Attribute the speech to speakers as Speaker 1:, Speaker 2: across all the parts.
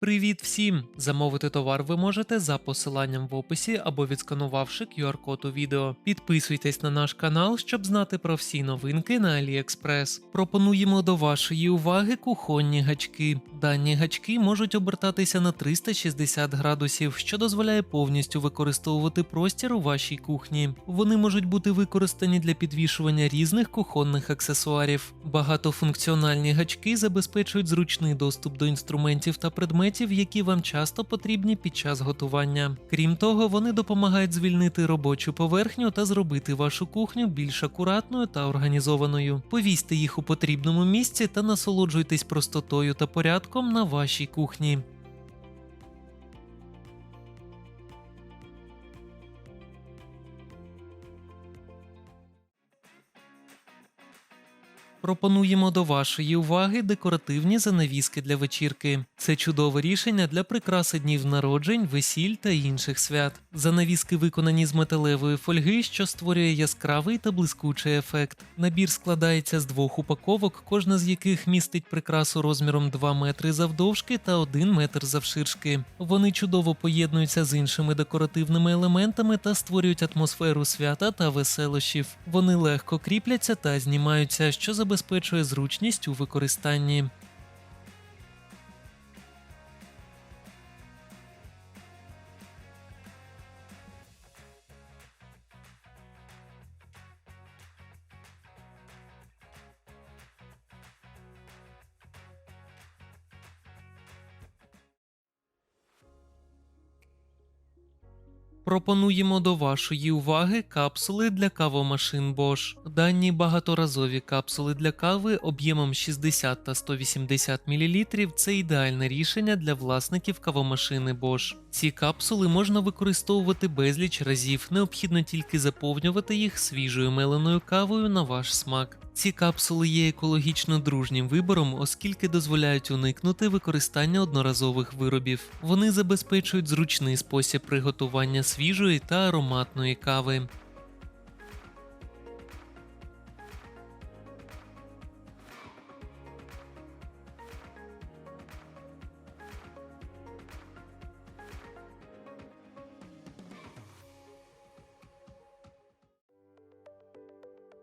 Speaker 1: Привіт всім! Замовити товар ви можете за посиланням в описі або відсканувавши QR-код у відео. Підписуйтесь на наш канал, щоб знати про всі новинки на AliExpress. Пропонуємо до вашої уваги кухонні гачки. Дані гачки можуть обертатися на 360 градусів, що дозволяє повністю використовувати простір у вашій кухні. Вони можуть бути використані для підвішування різних кухонних аксесуарів. Багатофункціональні гачки забезпечують зручний доступ до інструментів та предметів, які вам часто потрібні під час готування. Крім того, вони допомагають звільнити робочу поверхню та зробити вашу кухню більш акуратною та організованою. Повісьте їх у потрібному місці та насолоджуйтесь простотою та порядком на вашій кухні. Пропонуємо до вашої уваги декоративні занавіски для вечірки. Це чудове рішення для прикраси днів народжень, весіль та інших свят. Занавіски виконані з металевої фольги, що створює яскравий та блискучий ефект. Набір складається з двох упаковок, кожна з яких містить прикрасу розміром 2 метри завдовжки та 1 метр завширшки. Вони чудово поєднуються з іншими декоративними елементами та створюють атмосферу свята та веселощів. Вони легко кріпляться та знімаються, що забезпечує зручність у використанні. Пропонуємо до вашої уваги капсули для кавомашин Bosch. Дані багаторазові капсули для кави об'ємом 60 та 180 мл – це ідеальне рішення для власників кавомашини Bosch. Ці капсули можна використовувати безліч разів, необхідно тільки заповнювати їх свіжою меленою кавою на ваш смак. Ці капсули є екологічно дружнім вибором, оскільки дозволяють уникнути використання одноразових виробів. Вони забезпечують зручний спосіб приготування свіжої та ароматної кави.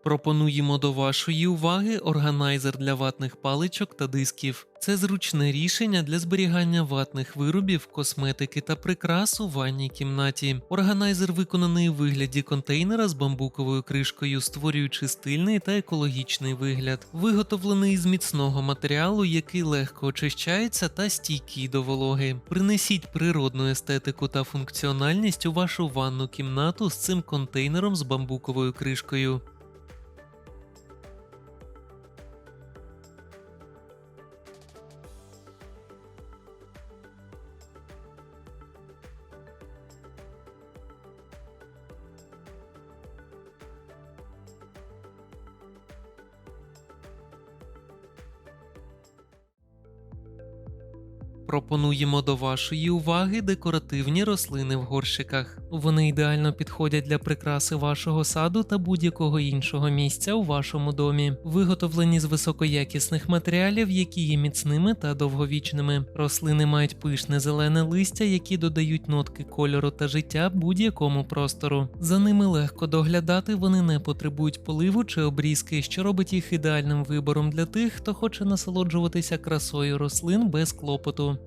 Speaker 1: Пропонуємо до вашої уваги органайзер для ватних паличок та дисків. Це зручне рішення для зберігання ватних виробів, косметики та прикрас у ванній кімнаті. Органайзер виконаний у вигляді контейнера з бамбуковою кришкою, створюючи стильний та екологічний вигляд. Виготовлений з міцного матеріалу, який легко очищається та стійкий до вологи. Принесіть природну естетику та функціональність у вашу ванну кімнату з цим контейнером з бамбуковою кришкою. Пропонуємо до вашої уваги декоративні рослини в горщиках. Вони ідеально підходять для прикраси вашого саду та будь-якого іншого місця у вашому домі, виготовлені з високоякісних матеріалів, які є міцними та довговічними. Рослини мають пишне зелене листя, які додають нотки кольору та життя будь-якому простору. За ними легко доглядати, вони не потребують поливу чи обрізки, що робить їх ідеальним вибором для тих, хто хоче насолоджуватися красою рослин без клопоту.